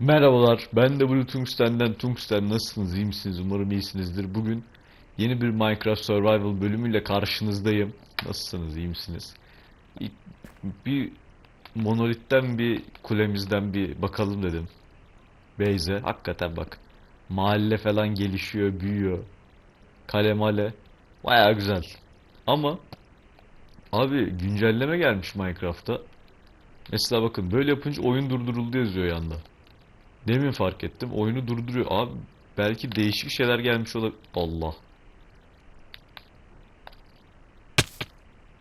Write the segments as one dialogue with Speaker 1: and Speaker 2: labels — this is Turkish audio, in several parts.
Speaker 1: Merhabalar, ben de Blue Tungsten'den Tungsten. Nasılsınız, iyi misiniz? Umarım iyisinizdir. Bugün yeni bir Minecraft Survival bölümüyle karşınızdayım. Nasılsınız, iyi misiniz? Bir monolitten bir kulemizden bir bakalım dedim. Beyze, hakikaten bak. Mahalle falan gelişiyor, büyüyor. Kale male. Baya güzel. Ama abi güncelleme gelmiş Minecraft'ta. Mesela bakın böyle yapınca oyun durduruldu yazıyor yanda. Demin fark ettim. Oyunu durduruyor. Abi belki değişik şeyler gelmiş olabilir. Allah.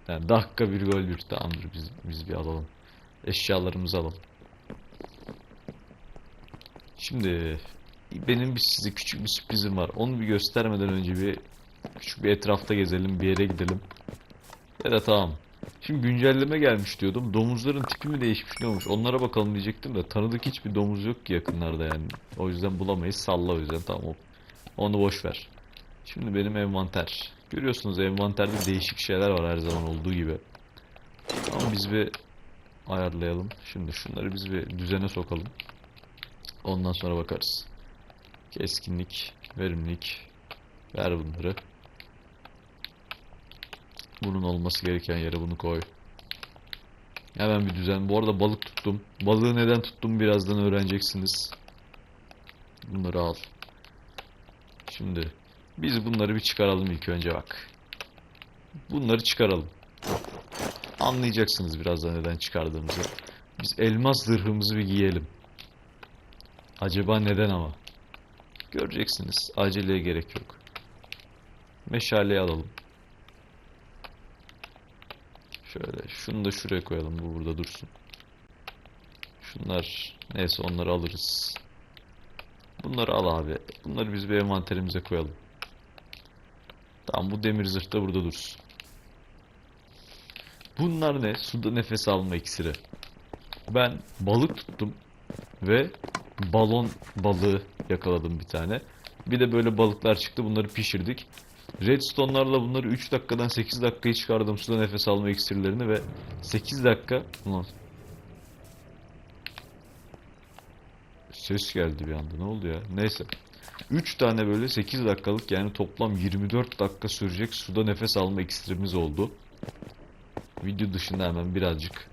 Speaker 1: Yani dakika bir gol bir. Tamamdır biz, biz bir alalım. Eşyalarımızı alalım. Şimdi benim bir size küçük bir sürprizim var. Onu bir göstermeden önce bir küçük bir etrafta gezelim, bir yere gidelim. Evet tamam. Şimdi güncelleme gelmiş diyordum. Domuzların tipi mi değişmiş ne olmuş? Onlara bakalım diyecektim de tanıdık hiçbir domuz yok ki yakınlarda yani. O yüzden bulamayız. Salla o yüzden tamam. Onu boş ver. Şimdi benim envanter. Görüyorsunuz envanterde değişik şeyler var her zaman olduğu gibi. Ama biz bir ayarlayalım. Şimdi şunları biz bir düzene sokalım. Ondan sonra bakarız. Keskinlik, verimlilik. Ver bunları. Bunun olması gereken yere bunu koy. Hemen bir düzen. Bu arada balık tuttum. Balığı neden tuttum birazdan öğreneceksiniz. Bunları al. Şimdi biz bunları bir çıkaralım ilk önce bak. Bunları çıkaralım. Anlayacaksınız birazdan neden çıkardığımızı. Biz elmas zırhımızı bir giyelim. Acaba neden ama? Göreceksiniz. Aceleye gerek yok. Meşaleyi alalım. Şöyle şunu da şuraya koyalım. Bu burada dursun. Şunlar neyse onları alırız. Bunları al abi. Bunları biz bir envanterimize koyalım. Tamam bu demir zırh da burada dursun. Bunlar ne? Suda nefes alma iksiri. Ben balık tuttum ve balon balığı yakaladım bir tane. Bir de böyle balıklar çıktı. Bunları pişirdik. Redstone'larla bunları 3 dakikadan 8 dakikaya çıkardım suda nefes alma iksirlerini ve 8 dakika Ulan. Ses geldi bir anda ne oldu ya? Neyse. 3 tane böyle 8 dakikalık yani toplam 24 dakika sürecek suda nefes alma iksirimiz oldu. Video dışında hemen birazcık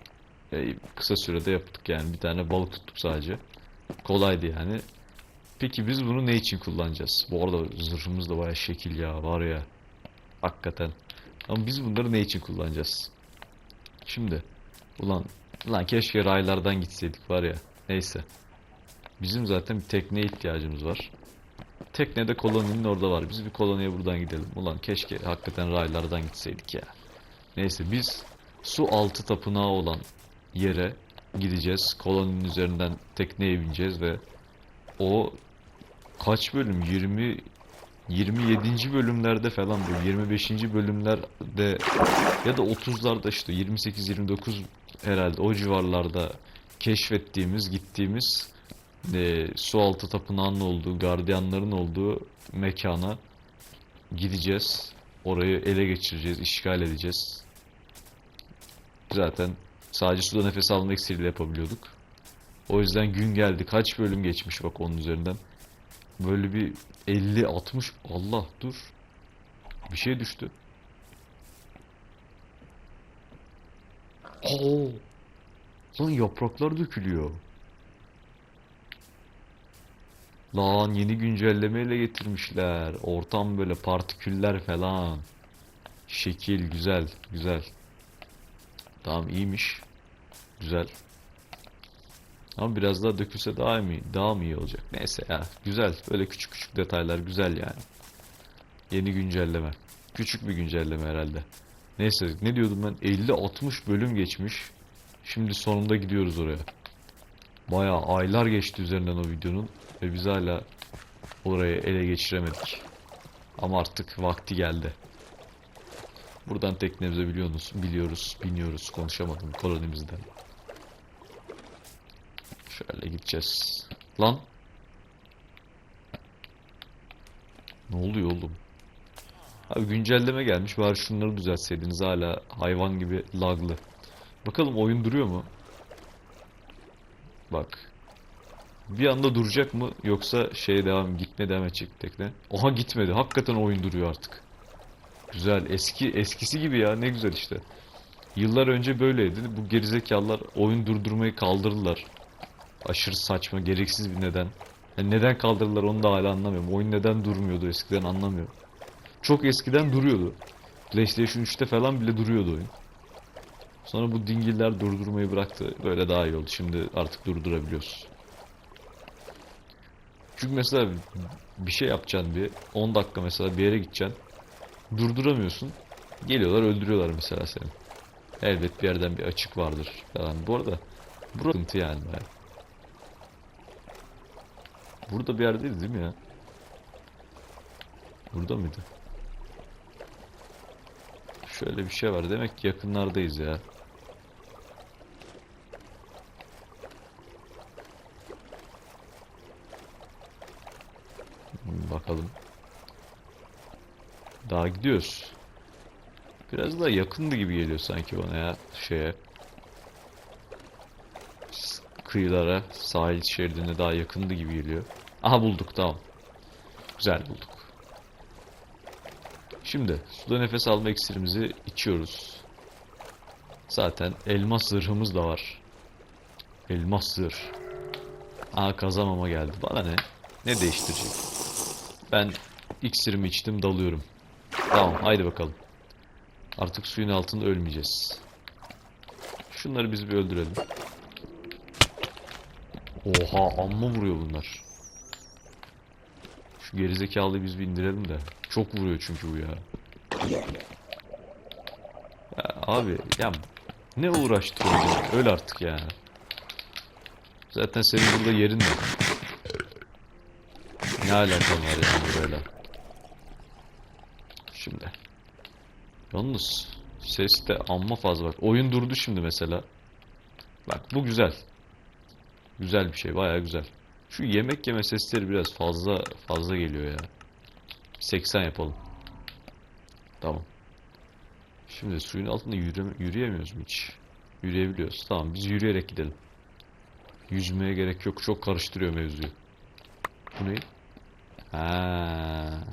Speaker 1: e, kısa sürede yaptık yani. Bir tane balık tuttuk sadece. Kolaydı yani Peki biz bunu ne için kullanacağız? Bu arada zırhımız da baya şekil ya var ya. Hakikaten. Ama biz bunları ne için kullanacağız? Şimdi. Ulan, ulan keşke raylardan gitseydik var ya. Neyse. Bizim zaten bir tekneye ihtiyacımız var. Tekne de koloninin orada var. Biz bir koloniye buradan gidelim. Ulan keşke hakikaten raylardan gitseydik ya. Neyse biz su altı tapınağı olan yere gideceğiz. Koloninin üzerinden tekneye bineceğiz ve o kaç bölüm? 20 27. bölümlerde falan bu 25. bölümlerde ya da 30'larda işte 28 29 herhalde o civarlarda keşfettiğimiz, gittiğimiz e, su altı tapınağının olduğu, gardiyanların olduğu mekana gideceğiz. Orayı ele geçireceğiz, işgal edeceğiz. Zaten sadece suda nefes alma iksiriyle yapabiliyorduk. O yüzden gün geldi. Kaç bölüm geçmiş bak onun üzerinden. Böyle bir 50 60 Allah dur. Bir şey düştü. Oo. Lan yapraklar dökülüyor. Lan yeni güncellemeyle getirmişler. Ortam böyle partiküller falan. Şekil güzel, güzel. Tamam iyiymiş. Güzel. Ama biraz daha dökülse daha mı daha mı iyi olacak? Neyse ya güzel. Böyle küçük küçük detaylar güzel yani. Yeni güncelleme. Küçük bir güncelleme herhalde. Neyse ne diyordum ben? 50-60 bölüm geçmiş. Şimdi sonunda gidiyoruz oraya. Bayağı aylar geçti üzerinden o videonun ve biz hala orayı ele geçiremedik. Ama artık vakti geldi. Buradan teknemize biliyorsunuz, biliyoruz, biniyoruz, konuşamadım kolonimizden. Şöyle gideceğiz. Lan. Ne oluyor oğlum? Abi güncelleme gelmiş. Bari şunları düzeltseydiniz hala hayvan gibi laglı. Bakalım oyun duruyor mu? Bak. Bir anda duracak mı yoksa şey devam gitmeye devam edecek tekne? Oha gitmedi. Hakikaten oyun duruyor artık. Güzel. Eski eskisi gibi ya. Ne güzel işte. Yıllar önce böyleydi. Bu gerizekalılar oyun durdurmayı kaldırdılar. Aşırı saçma, gereksiz bir neden. Yani neden kaldırdılar onu da hala anlamıyorum. Oyun neden durmuyordu eskiden anlamıyorum. Çok eskiden duruyordu. PlayStation 3'te falan bile duruyordu oyun. Sonra bu dingiller durdurmayı bıraktı. Böyle daha iyi oldu. Şimdi artık durdurabiliyoruz. Çünkü mesela bir şey yapacaksın bir 10 dakika mesela bir yere gideceksin. Durduramıyorsun. Geliyorlar öldürüyorlar mesela seni. Elbet bir yerden bir açık vardır falan. Bu arada sıkıntı yani. Burada bir yerdeyiz değil mi ya? Burada mıydı? Şöyle bir şey var. Demek ki yakınlardayız ya. Hmm, Bakalım. Daha gidiyoruz. Biraz daha yakındı gibi geliyor sanki bana ya şeye. Kıyılara, sahil şeridine daha yakındı gibi geliyor. Aha bulduk tamam. Güzel bulduk. Şimdi suda nefes alma iksirimizi içiyoruz. Zaten elmas zırhımız da var. Elmas zırh. Aa kazamama geldi. Bana ne? Ne değiştirecek? Ben iksirimi içtim dalıyorum. Tamam haydi bakalım. Artık suyun altında ölmeyeceğiz. Şunları biz bir öldürelim. Oha amma vuruyor bunlar. Şu gerizekalıyı biz bir indirelim de. Çok vuruyor çünkü bu ya. Ya abi ya ne uğraştırıyorsun? Öl artık ya. Zaten senin burada yerin yok. Ne alakan var yani böyle. Şimdi. Yalnız ses de amma fazla bak. Oyun durdu şimdi mesela. Bak bu güzel. Güzel bir şey baya güzel. Şu yemek yeme sesleri biraz fazla fazla geliyor ya. 80 yapalım. Tamam. Şimdi suyun altında yürüme, yürüyemiyoruz mu hiç? Yürüyebiliyoruz. Tamam biz yürüyerek gidelim. Yüzmeye gerek yok. Çok karıştırıyor mevzuyu. Bu ne? Ha.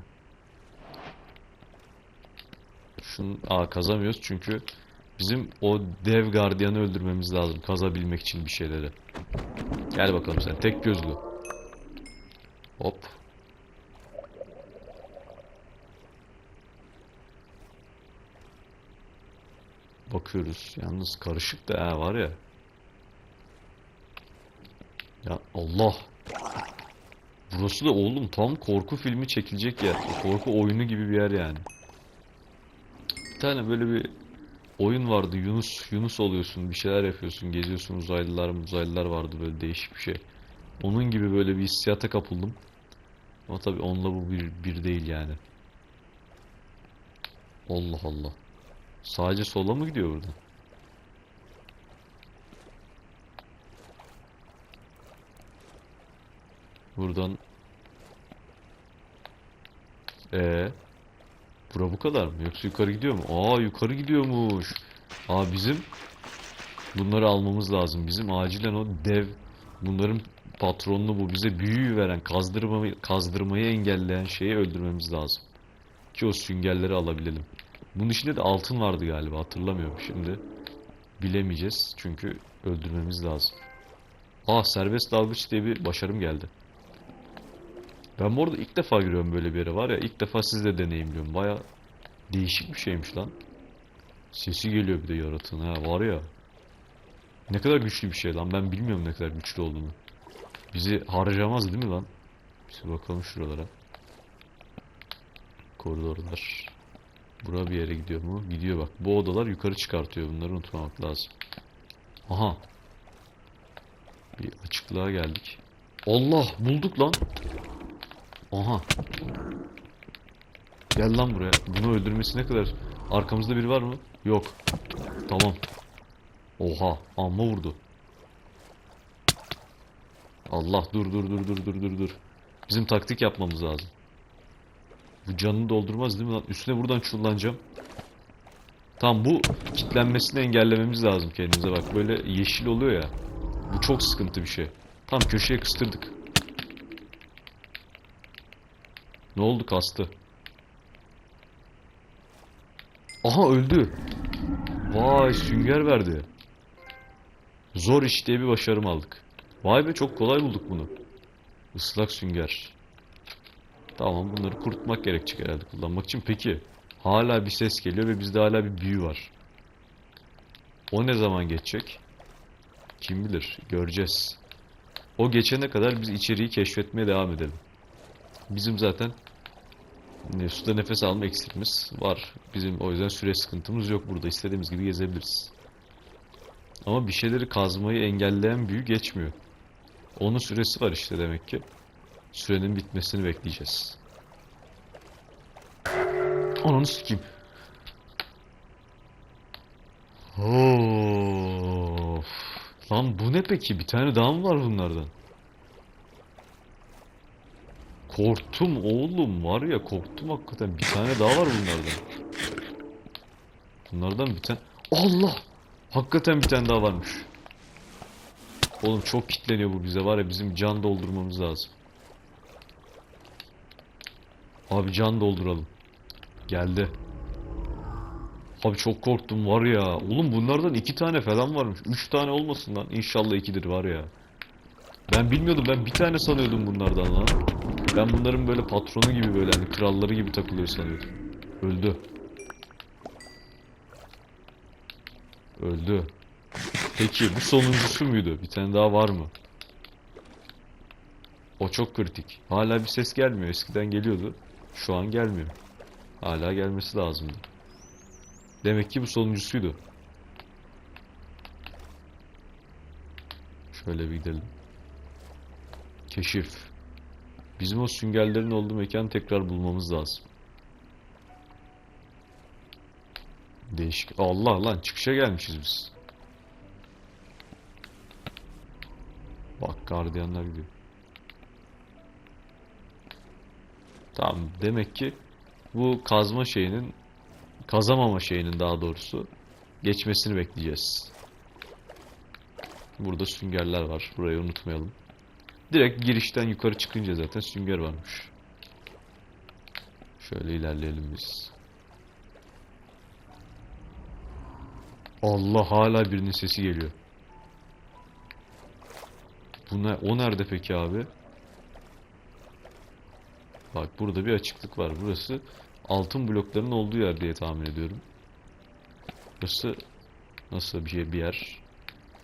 Speaker 1: Şunu aa, kazamıyoruz çünkü bizim o dev gardiyanı öldürmemiz lazım kazabilmek için bir şeyleri. Gel bakalım sen tek gözlü. Hop. Bakıyoruz. Yalnız karışık da var ya. Ya Allah. Burası da oğlum tam korku filmi çekilecek yer. Korku oyunu gibi bir yer yani. Bir tane böyle bir oyun vardı. Yunus Yunus oluyorsun, bir şeyler yapıyorsun, geziyorsun. Uzaylılar, uzaylılar vardı böyle değişik bir şey. Onun gibi böyle bir hissiyata kapıldım. Ama tabii onunla bu bir, bir değil yani. Allah Allah. Sadece sola mı gidiyor buradan? Buradan ee, bura bu kadar mı? Yoksa yukarı gidiyor mu? Aa yukarı gidiyormuş. Aa bizim bunları almamız lazım. Bizim acilen o dev bunların patronunu bu bize büyüyü veren kazdırmayı, kazdırmayı engelleyen şeyi öldürmemiz lazım. Ki o süngerleri alabilelim. Bunun içinde de altın vardı galiba hatırlamıyorum şimdi. Bilemeyeceğiz çünkü öldürmemiz lazım. Aa serbest dalgıç diye bir başarım geldi. Ben bu arada ilk defa giriyorum böyle bir yere var ya ilk defa sizle deneyimliyorum. Baya değişik bir şeymiş lan. Sesi geliyor bir de yaratığın ha var ya. Ne kadar güçlü bir şey lan ben bilmiyorum ne kadar güçlü olduğunu. Bizi harcamaz değil mi lan? Bir bakalım şuralara. Koridorlar. Bura bir yere gidiyor mu? Gidiyor bak. Bu odalar yukarı çıkartıyor. Bunları unutmamak lazım. Aha. Bir açıklığa geldik. Allah bulduk lan. Aha. Gel lan buraya. Bunu öldürmesi ne kadar? Arkamızda biri var mı? Yok. Tamam. Oha. Amma vurdu. Allah dur dur dur dur dur dur dur. Bizim taktik yapmamız lazım. Bu canını doldurmaz değil mi lan? Üstüne buradan çullanacağım. Tamam bu kitlenmesini engellememiz lazım kendimize bak. Böyle yeşil oluyor ya. Bu çok sıkıntı bir şey. Tam köşeye kıstırdık. Ne oldu kastı? Aha öldü. Vay sünger verdi. Zor iş diye bir başarım aldık. Vay be çok kolay bulduk bunu. Islak sünger. Tamam bunları kurutmak gerekecek herhalde kullanmak için. Peki hala bir ses geliyor ve bizde hala bir büyü var. O ne zaman geçecek? Kim bilir göreceğiz. O geçene kadar biz içeriği keşfetmeye devam edelim. Bizim zaten suda nefes alma eksikimiz var. Bizim o yüzden süre sıkıntımız yok burada. İstediğimiz gibi gezebiliriz. Ama bir şeyleri kazmayı engelleyen büyü geçmiyor. Onun süresi var işte demek ki. Sürenin bitmesini bekleyeceğiz. Ananı sikeyim. Of. Lan bu ne peki? Bir tane daha mı var bunlardan? Korktum oğlum var ya korktum hakikaten. Bir tane daha var bunlardan. Bunlardan bir tane... Allah! Hakikaten bir tane daha varmış. Oğlum çok kitleniyor bu bize var ya bizim can doldurmamız lazım. Abi can dolduralım. Geldi. Abi çok korktum var ya. Oğlum bunlardan iki tane falan varmış. Üç tane olmasın lan. İnşallah ikidir var ya. Ben bilmiyordum. Ben bir tane sanıyordum bunlardan lan. Ben bunların böyle patronu gibi böyle hani kralları gibi takılıyor sanıyordum. Öldü. Öldü. Peki bu sonuncusu muydu? Bir tane daha var mı? O çok kritik. Hala bir ses gelmiyor. Eskiden geliyordu. Şu an gelmiyor. Hala gelmesi lazımdı. Demek ki bu sonuncusuydu. Şöyle bir gidelim. Keşif. Bizim o süngerlerin olduğu mekanı tekrar bulmamız lazım. Değişik. Allah lan çıkışa gelmişiz biz. Bak gardiyanlar gidiyor. Tamam demek ki bu kazma şeyinin kazamama şeyinin daha doğrusu geçmesini bekleyeceğiz. Burada süngerler var. Burayı unutmayalım. Direkt girişten yukarı çıkınca zaten sünger varmış. Şöyle ilerleyelim biz. Allah hala birinin sesi geliyor. Bu ne? O nerede peki abi? Bak burada bir açıklık var. Burası altın blokların olduğu yer diye tahmin ediyorum. Burası nasıl bir şey bir yer?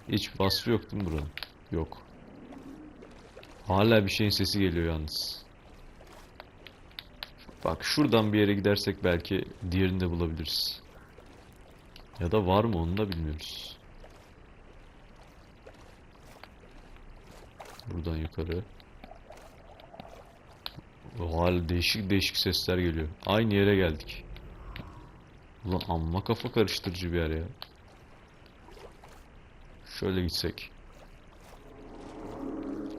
Speaker 1: Hiç vasfı yok değil mi buranın? Yok. Hala bir şeyin sesi geliyor yalnız. Bak şuradan bir yere gidersek belki diğerini de bulabiliriz. Ya da var mı onu da bilmiyoruz. Buradan yukarı. O hal değişik değişik sesler geliyor. Aynı yere geldik. Ulan amma kafa karıştırıcı bir yer ya. Şöyle gitsek.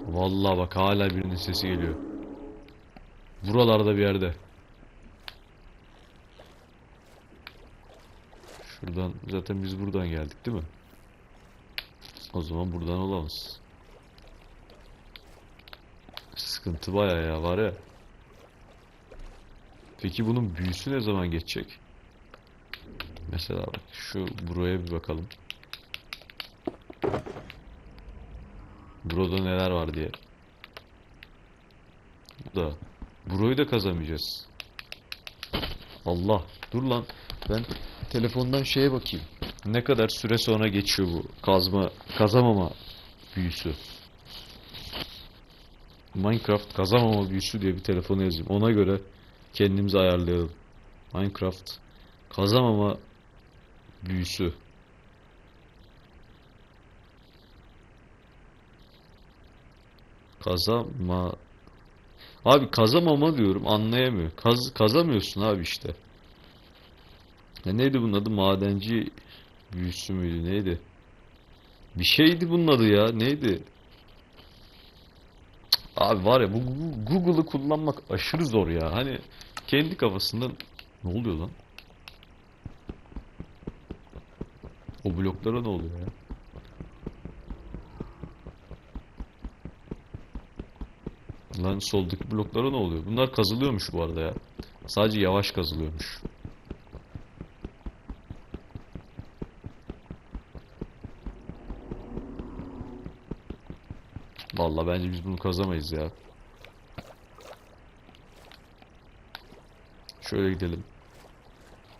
Speaker 1: Vallahi bak hala birinin sesi geliyor. Buralarda bir yerde. Şuradan zaten biz buradan geldik değil mi? O zaman buradan olamaz. Sıkıntı bayağı ya var ya. Peki bunun büyüsü ne zaman geçecek? Mesela bak şu buraya bir bakalım. Burada neler var diye. Bu da. Burayı da kazamayacağız. Allah. Dur lan. Ben telefondan şeye bakayım. Ne kadar süre sonra geçiyor bu kazma kazamama büyüsü. Minecraft kazamama büyüsü diye bir telefona yazayım. Ona göre kendimizi ayarlayalım. Minecraft kazamama büyüsü. Kazama Abi kazamama diyorum anlayamıyor. Kaz kazamıyorsun abi işte. Ya neydi bunun adı? Madenci büyüsü müydü? Neydi? Bir şeydi bunun adı ya. Neydi? Abi var ya bu Google'ı kullanmak aşırı zor ya. Hani kendi kafasından ne oluyor lan? O bloklara ne oluyor ya? Lan soldaki bloklara ne oluyor? Bunlar kazılıyormuş bu arada ya. Sadece yavaş kazılıyormuş. Vallahi bence biz bunu kazamayız ya. Şöyle gidelim.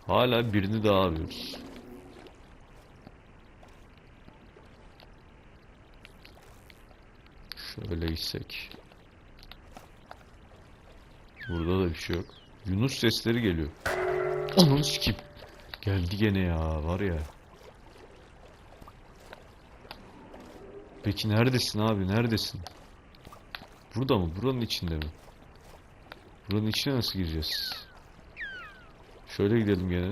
Speaker 1: Hala birini daha arıyoruz. Şöyle gitsek. Burada da bir şey yok. Yunus sesleri geliyor. Ananı sikeyim. Geldi gene ya var ya. Peki neredesin abi neredesin? Burada mı? Buranın içinde mi? Buranın içine nasıl gireceğiz? Şöyle gidelim gene.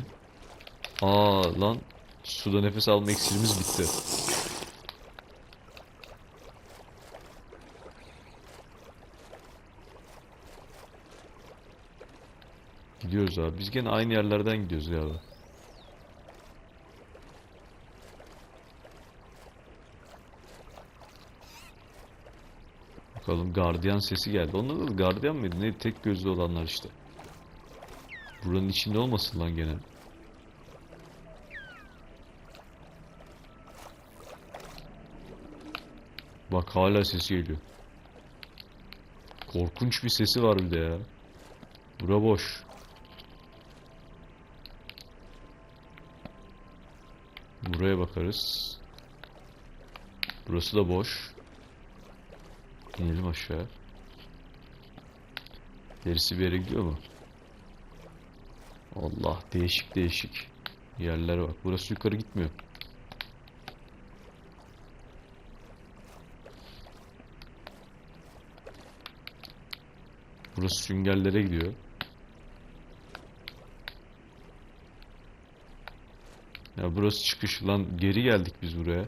Speaker 1: Aa lan suda nefes alma iksirimiz bitti. Gidiyoruz abi. Biz gene aynı yerlerden gidiyoruz ya. Bakalım gardiyan sesi geldi. Onlar da gardiyan mıydı? Ne tek gözlü olanlar işte. Buranın içinde olmasın lan gene. Bak hala sesi geliyor. Korkunç bir sesi var bir de ya. Bura boş. Buraya bakarız. Burası da boş. İnelim aşağı. Derisi bir yere gidiyor mu? Allah değişik değişik yerler bak. Burası yukarı gitmiyor. Burası süngerlere gidiyor. Ya burası çıkış. Lan geri geldik biz buraya.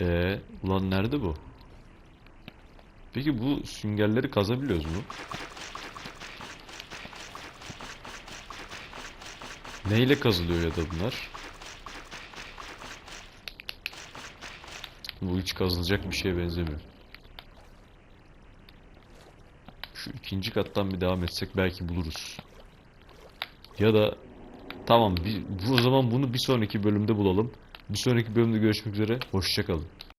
Speaker 1: Ee, ulan nerede bu? Peki bu süngerleri kazabiliyoruz mu? Neyle kazılıyor ya da bunlar? Bu hiç kazılacak bir şeye benzemiyor. Şu ikinci kattan bir devam etsek belki buluruz. Ya da tamam bir, bu, o zaman bunu bir sonraki bölümde bulalım. Bir sonraki bölümde görüşmek üzere. Hoşçakalın.